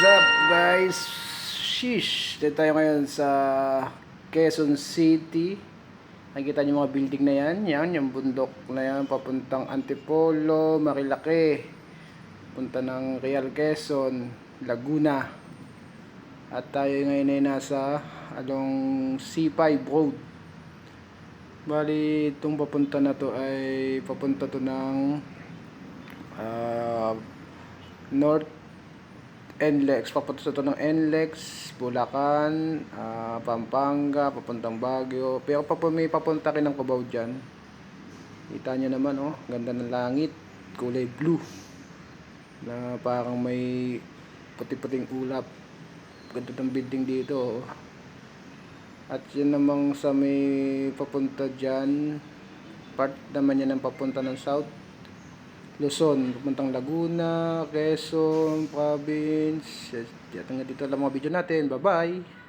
guys, shish! Dito tayo ngayon sa Quezon City. Nakikita niyo mga building na yan. Yan, yung bundok na yan. Papuntang Antipolo, Marilake. Punta ng Real Quezon, Laguna. At tayo ngayon ay nasa along C5 Road. Bali, itong papunta na to ay papunta to ng ah, North NLEX, papunta sa to ng NLEX, Bulacan, ah, Pampanga, papuntang Baguio. Pero pa may papunta rin ng Cubao dyan. Kita nyo naman, oh, ganda ng langit, kulay blue. Na parang may puti-puting ulap. Ganda ng building dito, oh. At yun namang sa may papunta dyan, part naman yan ng papunta ng South. Luzon, papuntang Laguna, Quezon, Province. At hanggang dito lang mga video natin. Bye-bye!